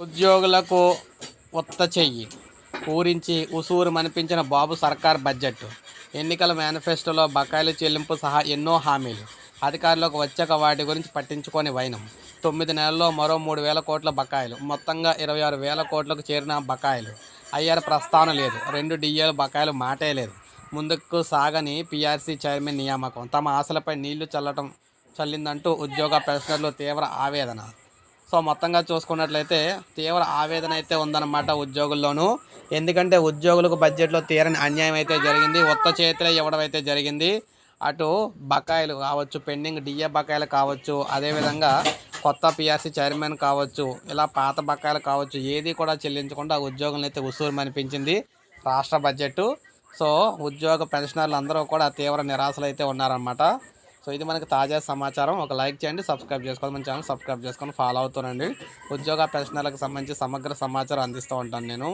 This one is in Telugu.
ఉద్యోగులకు ఉత్త చెయ్యి. ఊరించి ఉసూరు మనిపించిన బాబు సర్కార్ బడ్జెట్ ఎన్నికల మేనిఫెస్టోలో బకాయిల చెల్లింపు సహా ఎన్నో హామీలు. అధికారులకు వచ్చాక వాటి గురించి పట్టించుకొని వైనం. తొమ్మిది నెలల్లో మరో మూడు వేల కోట్ల బకాయిలు. మొత్తంగా ఇరవై ఆరు వేల కోట్లకు చేరిన బకాయిలు. అయ్యారు ప్రస్తావన లేదు. రెండు డిఏలు బకాయిలు మాటే లేదు. ముందుకు సాగని పీఆర్సీ చైర్మన్ నియామకం. తమ ఆశలపై నీళ్ళు చల్లటం చల్లిందంటూ ఉద్యోగ పెన్షనర్లు తీవ్ర ఆవేదన. సో మొత్తంగా చూసుకున్నట్లయితే తీవ్ర ఆవేదన అయితే ఉందన్నమాట ఉద్యోగుల్లోనూ. ఎందుకంటే ఉద్యోగులకు బడ్జెట్లో తీరని అన్యాయం అయితే జరిగింది. ఉత్త చేతిలో ఇవ్వడం అయితే జరిగింది. అటు బకాయిలు కావచ్చు పెండింగ్ డిఏ బకాయిలు కావచ్చు అదేవిధంగా కొత్త పిఆర్సీ చైర్మన్ కావచ్చు ఇలా పాత బకాయిలు కావచ్చు ఏది కూడా చెల్లించకుండా ఉద్యోగులను అయితే ఉసూరు అనిపించింది రాష్ట్ర బడ్జెట్ సో ఉద్యోగ పెన్షనర్లు అందరూ కూడా తీవ్ర నిరాశలు అయితే ఉన్నారన్నమాట. సో ఇది మనకి తాజా సమాచారం. ఒక లైక్ చేయండి సబ్స్క్రైబ్ చేసుకోవాలి. మన ఛానల్ సబ్స్క్రైబ్ చేసుకొని ఫాలో అవుతానండి ఉద్యోగ పెన్షనర్లకు సంబంధించి సమగ్ర సమాచారం అందిస్తూ ఉంటాను నేను.